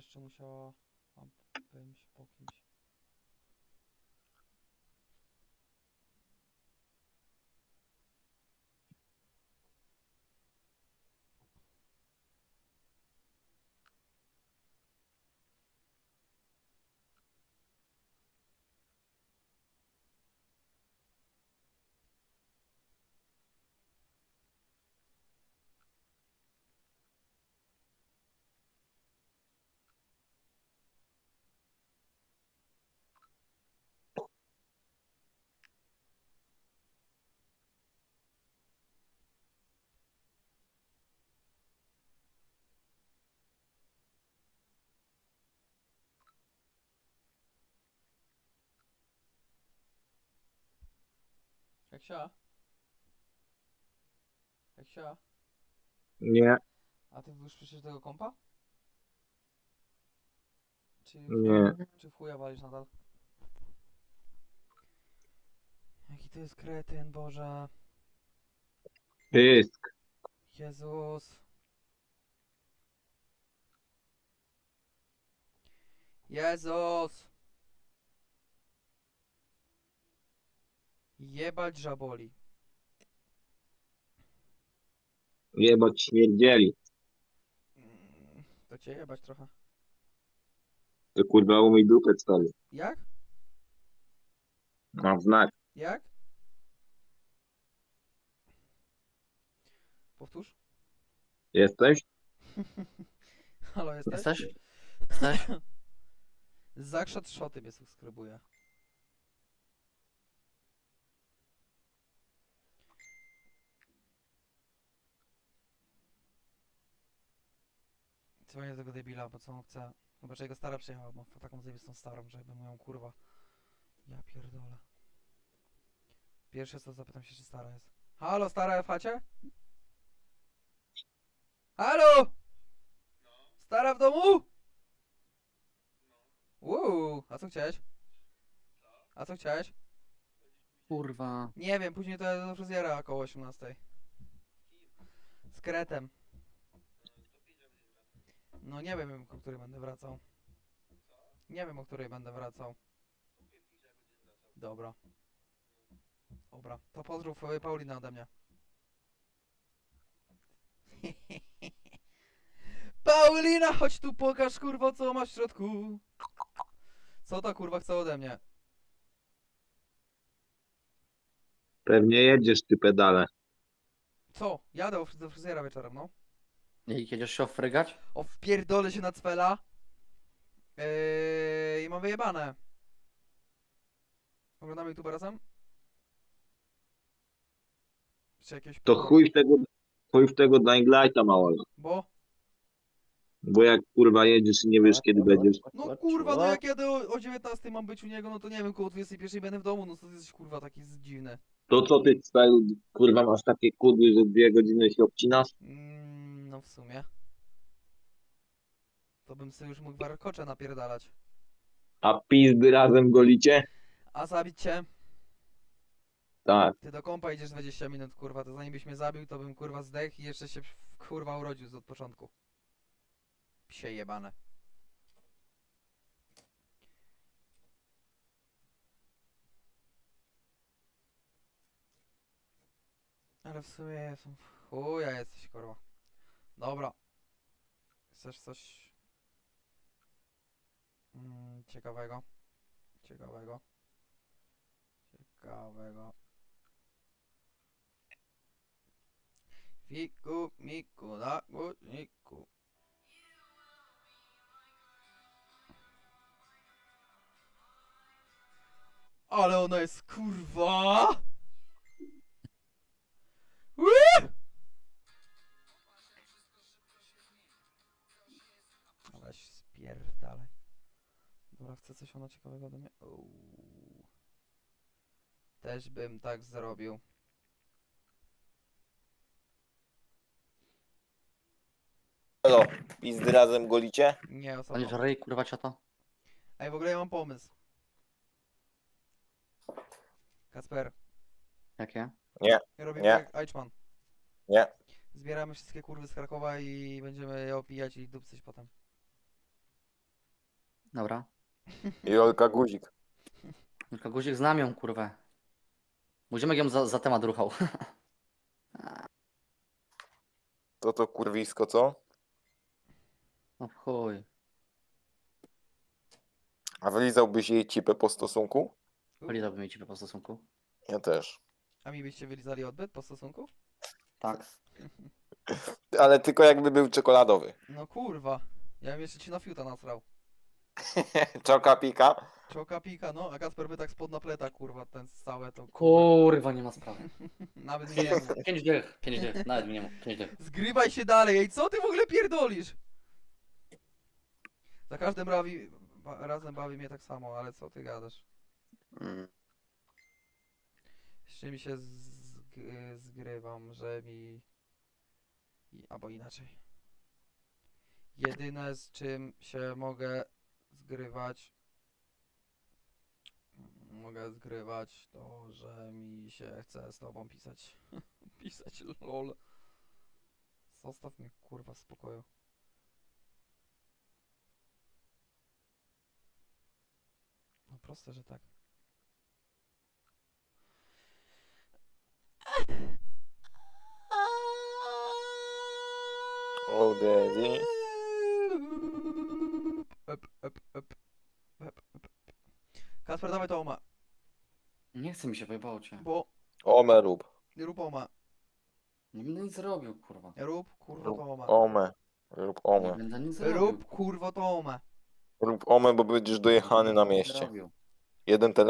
jeszcze musiała, abym się po kimś. Heksia? Heksia? Nie, A ty już do tego kompa? Czy, Nie. czy w chuja walisz nadal? Jaki to jest kretyn, Boże. pysk. Jezus. Jezus. Jebać żaboli. Jebać śmierdzieli. Mm, To cię jebać trochę. To kurwa umyj dupę stary. Jak? Mam znak. Jak? Powtórz? Jesteś? Halo, jesteś? Jesteś? Jesteś? Zakrzat szoty mnie subskrybuje. Dzwonię do tego debila, bo co on chce? Chyba, że jego stara przyjechała, bo taką zajebistą starą, żeby moją kurwa. Ja pierdolę. Pierwsze co zapytam się, czy stara jest. Halo, stara w chacie? Halo! Stara w domu? Uuu, a co chciałeś? A co chciałeś? Kurwa. Nie wiem, później to do fryzjera około 18. Z kretem. No nie wiem, o której będę wracał. Nie wiem, o której będę wracał. Dobra. Dobra, to pozdrów y, Paulinę ode mnie. Paulina, chodź tu pokaż kurwa co masz w środku. Co ta kurwa chce ode mnie? Pewnie jedziesz ty pedale. Co? Jadę do fryzjera wieczorem, no. Nie jedziesz się ofrygać? O, wpierdolę się na cwela. Yy, I mam wyjebane. Oglądamy YouTube razem? Czy jakieś... To chuj w tego, chuj w tego Dying Lighta małego. Bo? Bo jak kurwa jedziesz i nie wiesz kiedy będziesz. No kurwa, no jak jadę o, o 19 mam być u niego, no to nie wiem, koło 21 będę w domu, no to jesteś kurwa taki dziwny. To co ty celu, kurwa masz takie kudły, że dwie godziny się obcinasz? Mm, w sumie. To bym sobie już mógł warkocze napierdalać. A pizdy razem golicie? A zabić cię? Tak. Ty do kompa idziesz 20 minut, kurwa, to zanim byś mnie zabił, to bym kurwa zdechł i jeszcze się kurwa urodził z od początku. Psie jebane. Ale w sumie jestem chuja jesteś, kurwa. Dobra. Chcesz coś mm, ciekawego? Ciekawego. Ciekawego. Fiku, miku, na głośniku. Ale ona jest kurwa! Dobra, chcę coś ona ciekawego ode mnie. Uuu. Też bym tak zrobił. Halo, pizdy razem golicie? Nie osobno. żarej, kurwa ciota? Ej, w ogóle ja mam pomysł. Kasper, Jakie? robimy Nie. jak Eichmann. Nie. Zbieramy wszystkie kurwy z Krakowa i będziemy je opijać i dupcyć potem. Dobra. I Olka Guzik. Tylko guzik znam ją, kurwę. Będziemy ją za, za temat ruchał. To to kurwisko, co? No w chuj. A wylizałbyś jej cipę po stosunku? Wylizałbym jej cipę po stosunku. Ja też. A mi byście wylizali odbyt po stosunku? Tak. Ale tylko jakby był czekoladowy. No kurwa. Ja bym jeszcze ci na fiuta nasrał. Czoka pika. Czołka pika, no, a Kasper by tak spod napleta, kurwa, ten całe to kurwa. Kurwa, nie ma sprawy. Nawet nie mów. Pięć dych, pięć dych, nawet mi nie mów, pięć dych. Zgrywaj się dalej, ej, co ty w ogóle pierdolisz? Za każdym rawi, ba, razem bawi mnie tak samo, ale co ty gadasz? Mm. Z czym się zg zgrywam, że mi... I, albo inaczej. Jedyne z czym się mogę zgrywać... Mogę zgrywać to, że mi się chce z tobą pisać. pisać lol. Zostaw mnie kurwa w spokoju. No proste, że tak. Oh, ep, ep. Ep, ep. Kasper, dawaj to oma, Nie chce mi się, wyjebało cię. bo Ome rób. rób oma. Nie będę nic robił, kurwa. Rób kurwa to oma. ome. Rób Nie ome. będę nic robił. Rób kurwa to oma. Rób ome, bo będziesz dojechany na mieście. robił. Jeden telefon.